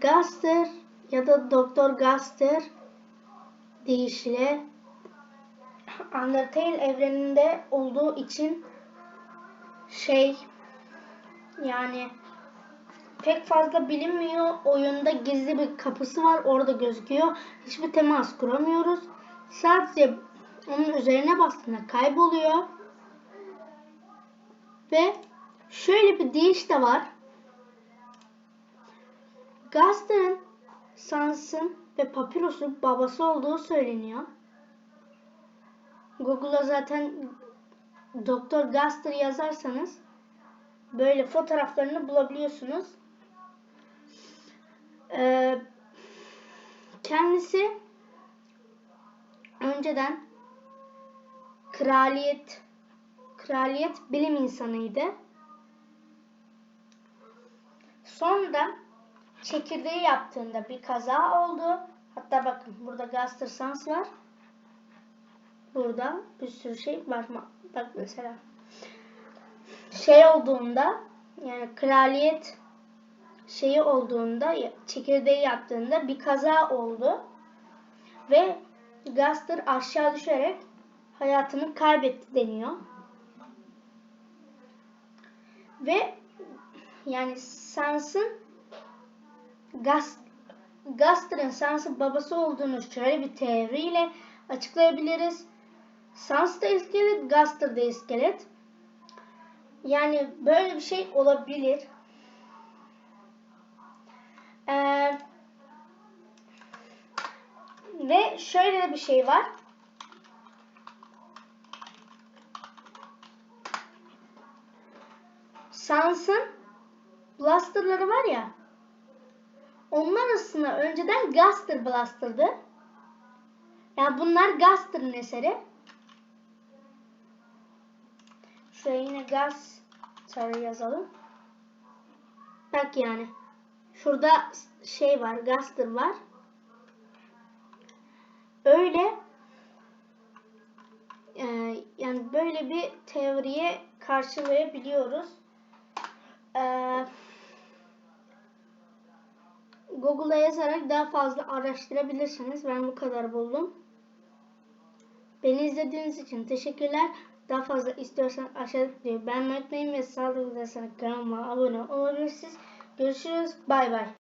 Gaster ya da Doktor Gaster deyişiyle Undertale evreninde olduğu için şey yani pek fazla bilinmiyor. Oyunda gizli bir kapısı var. Orada gözüküyor. Hiçbir temas kuramıyoruz. Sadece onun üzerine bastığında kayboluyor. Ve şöyle bir deyiş de var. Gaster'ın Sans'ın ve Papyrus'un babası olduğu söyleniyor. Google'a zaten Doktor Gaster yazarsanız böyle fotoğraflarını bulabiliyorsunuz. Ee, kendisi önceden kraliyet kraliyet bilim insanıydı. Sonra çekirdeği yaptığında bir kaza oldu. Hatta bakın burada Gaster Sans var. Burada bir sürü şey var. Bak mesela şey olduğunda yani kraliyet şeyi olduğunda çekirdeği yaptığında bir kaza oldu ve Gaster aşağı düşerek hayatını kaybetti deniyor. Ve yani Sans'ın Gas, Gaster'ın Sans'ın babası olduğunu şöyle bir teoriyle açıklayabiliriz. Sans da iskelet, Gaster da iskelet. Yani böyle bir şey olabilir. Ee, ve şöyle de bir şey var. Sans'ın blasterları var ya. Onlar aslında önceden Gaster Blaster'dı. Yani bunlar Gaster'ın eseri. Şuraya yine Gaster yazalım. Bak yani. Şurada şey var, Gaster var. Öyle e, yani böyle bir teoriye karşılayabiliyoruz. E, Google'a yazarak daha fazla araştırabilirsiniz. Ben bu kadar buldum. Beni izlediğiniz için teşekkürler. Daha fazla istiyorsan aşağıda diyor. Beğenmeyi unutmayın ve sağlıklı kanalıma abone olabilirsiniz. Görüşürüz. Bay bay.